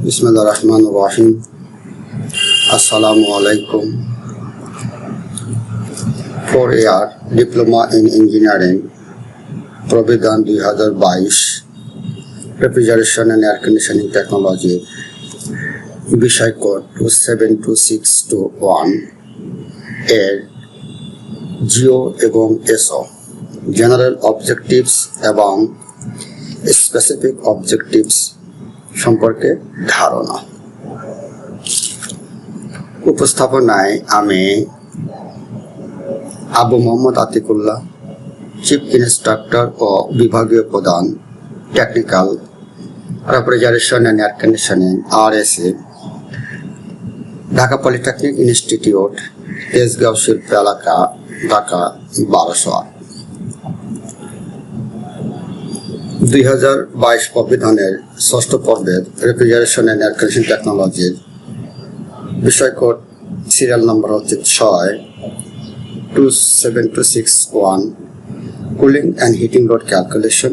বিসমুল্লাহ রহমান রাহিম আসসালামু আলাইকুম four year diploma in engineering প্রবিধান দুই হাজার বাইশ refrigeration and air conditioning technology বিষয় code two seven two six two ওয়ানের জিও এবং এসও জেনারেল অবজেক্টিভস এবং স্পেসিফিক অবজেক্টিভস সম্পর্কে ধারণা। উপস্থাপনায় আমি আবু মোহাম্মদ আতিকুল্লাহ, চিফ ইনস্ট্রাক্টর ও বিভাগীয় প্রধান, technical, refrigeration and air conditioning R S A Dhaka polytechnic institute Tejgaon শিল্প এলাকা, ঢাকা বারোশো দুই হাজার বাইশ অভিধানের ষষ্ঠ পর্বের রেফ্রিজারেশন অ্যান্ড এয়ার টেকনোলজির বিষয় কোড সিরিয়াল নাম্বার হচ্ছে ছয় two seven two six one cooling and heating load calculation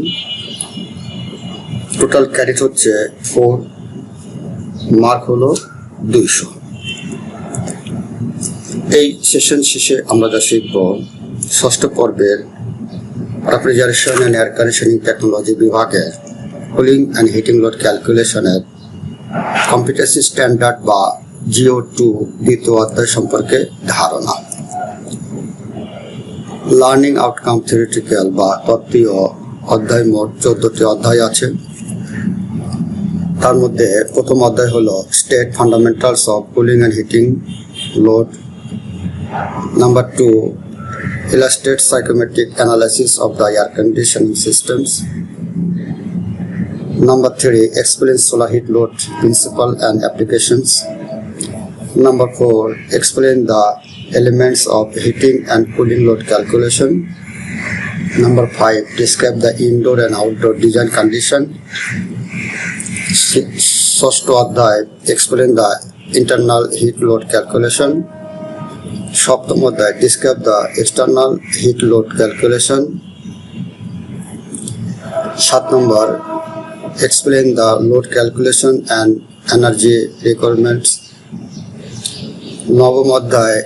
total credit হচ্ছে ফোর মার্ক হলো দুইশো। এই সেশন শেষে আমরা যা শিখব, ষষ্ঠ পর্বের refrigeration and air conditioning technology বিভাগের কুলিং অ্যান্ড হিটিং লোড ক্যালকুলেশনের কম্পিউটার স্ট্যান্ডার্ড বা জিও টু দ্বিতীয় অধ্যায় সম্পর্কে ধারণা। লার্নিং আউটকাম থিওরিটিক্যাল বা তত্ত্বীয় অধ্যায় মোট চোদ্দটি অধ্যায় আছে। তার মধ্যে প্রথম অধ্যায় হলো state fundamentals of cooling and heating load number two illustrate psychometric analysis of the air conditioning systems. Number three, explain solar heat load principle and applications. Number four, explain the elements of heating and cooling load calculation. Number five, describe the indoor and outdoor design condition. Six- ষষ্ঠ অধ্যায় explain the internal heat load calculation. সপ্তম অধ্যায় describe the external heat load calculation সাত number explain the load calculation and energy requirements নবম অধ্যায়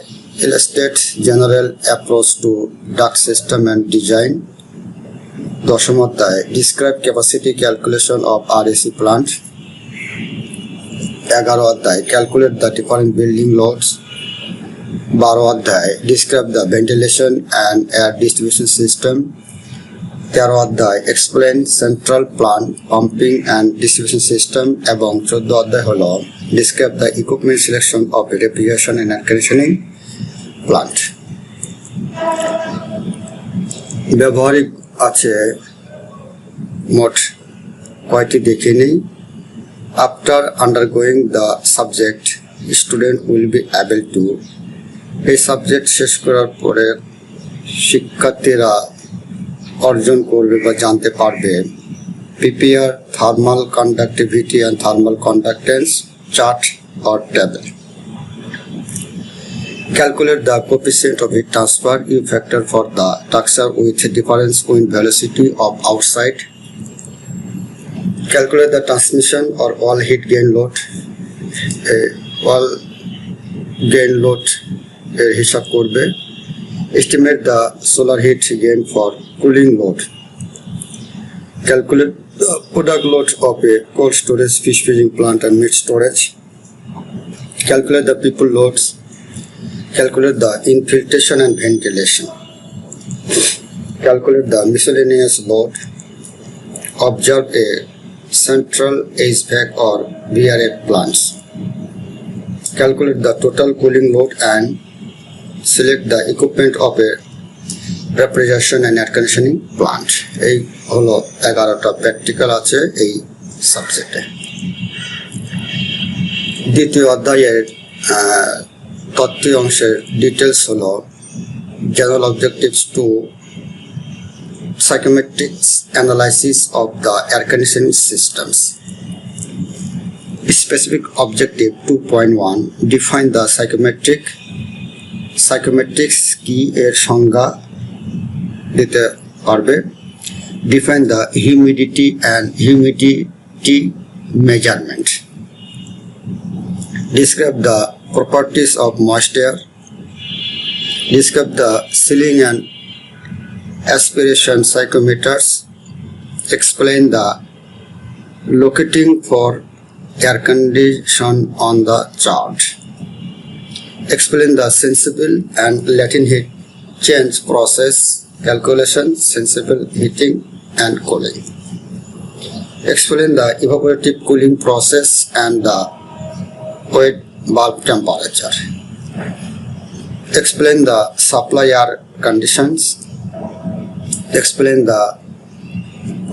illustrate general approach to duct system and design দশম অধ্যায় describe capacity calculation of R AC plant এগারো অধ্যায় calculate the different building loads বারো অধ্যায় describe the ventilation and air distribution system তেরো অধ্যায় explain central plant pumping and distribution system এবং চোদ্দ অধ্যায় হল describe the equipment selection of refrigeration and air conditioning plant ব্যবহারিক আছে মোট কয়টি দেখে নিই। After undergoing the subject student will be able to এই সাবজেক্ট শেষ করার পরে শিক্ষার্থীরা অর্জন করবে বা জানতে পারবে PPR thermal conductivity and thermal conductance chart or table calculate the coefficient of heat transfer U factor for the structure with difference wind velocity of outside calculate the transmission or all heat gain load all gain load এর হিসাব করবে। Estimate the solar heat gain for cooling load calculate the product load of a cold storage fish freezing plant and meat storage calculate the people loads calculate the infiltration and ventilation calculate the miscellaneous load observe a central HVAC or VRF plants. Calculate the total cooling load and select the equipment of a refrigeration and air conditioning plant. এই হলো এগারোটা practical আছে এই সাবজেক্টে দ্বিতীয় অধ্যায়ের তত্ত্বীয় অংশের details হলো general objectives to psychometrics analysis of the air conditioning systems. Specific objective 2.1 define the psychometric psychometrics কি এর সংজ্ঞা দিতে পারবে define the humidity and humidity measurement Describe the properties of moisture. Describe the ceiling and aspiration psychometers. Explain the locating for air condition on the chart. Explain the sensible and latent heat change process calculation, sensible heating and cooling. Explain the evaporative cooling process and the wet bulb temperature. Explain the supply air conditions. Explain the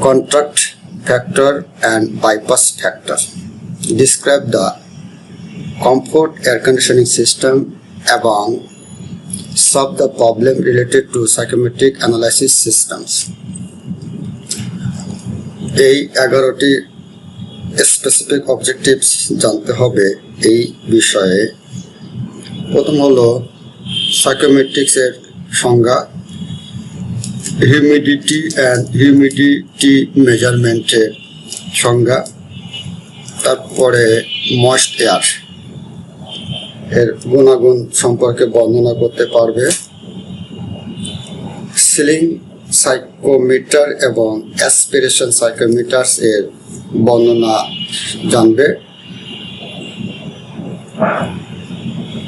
contract factor and bypass factor. Describe the comfort, air conditioning system, এবং solve the problem related to psychometric analysis systems. এই এগারোটি specific objectives জানতে হবে এই বিষয়ে। প্রথম হলো সাইকোমেট্রিক্সের সংজ্ঞা। হিউমিডিটি অ্যান্ড হিউমিডিটি মেজারমেন্টের সংজ্ঞা। তারপরে ময়েস্ট এয়ার এর গুণাগুণ সম্পর্কে বর্ণনা করতে পারবে। সিলিং সাইকোমিটার এবং অ্যাসপিরেশন সাইকোমিটার্স এর বর্ণনা জানবে।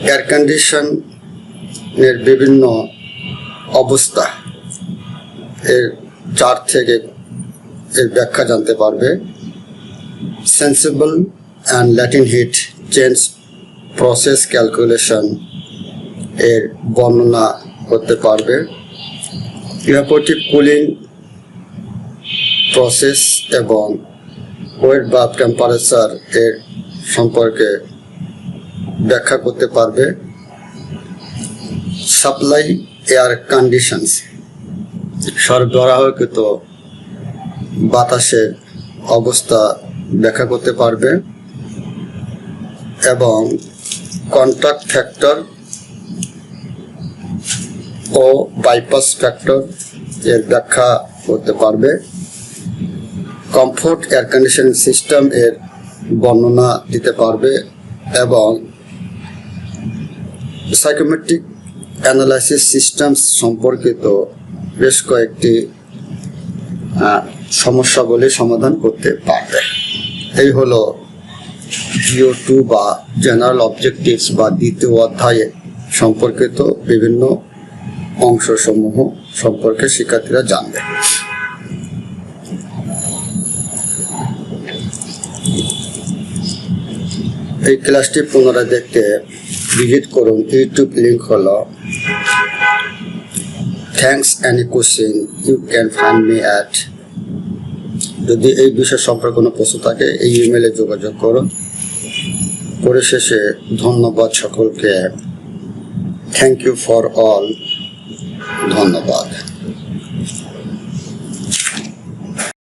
এয়ার কন্ডিশনের বিভিন্ন অবস্থা এর চার থেকে এর ব্যাখ্যা জানতে পারবে। Sensible and latent heat change process calculation এর বর্ণনা করতে পারবে। ইভাপোটিভ কুলিং প্রসেস এবং ওয়েট বা টেম্পারেচার এর সম্পর্কে ব্যাখ্যা করতে পারবে। সাপ্লাই এয়ার কন্ডিশনস সরবরাহকৃত বাতাসের অবস্থা ব্যাখ্যা করতে পারবে এবং কন্ট্রাক্ট ফ্যাক্টর ও বাইপাস ফ্যাক্টর এর ব্যাখ্যা করতে পারবে। কমফোর্ট এয়ার কন্ডিশনিং সিস্টেম এর বর্ণনা দিতে পারবে এবং সাইকোমেট্রিক অ্যানালাইসিস সিস্টেম সম্পর্কিত বেশ কয়েকটি সমস্যাগুলি সমাধান করতে পারবে। এই হলো জিও টু বা জেনারেল অবজেক্টিভস বা দ্বিতীয় অধ্যায়ে সম্পর্কিত বিভিন্ন অংশসমূহ সম্পর্কে শিক্ষার্থীরা জানবে। এই ক্লাসটি পুনরায় দেখতে ভিজিট করুন। ইউটিউব লিঙ্ক হলো thanks any question you can find me at যদি এই বিষয় সম্পর্কে কোনো প্রশ্ন থাকে, এই ইমেলে যোগাযোগ করুন। পরিশেষে ধন্যবাদ সকলকে। থ্যাংক ইউ ফর অল ধন্যবাদ।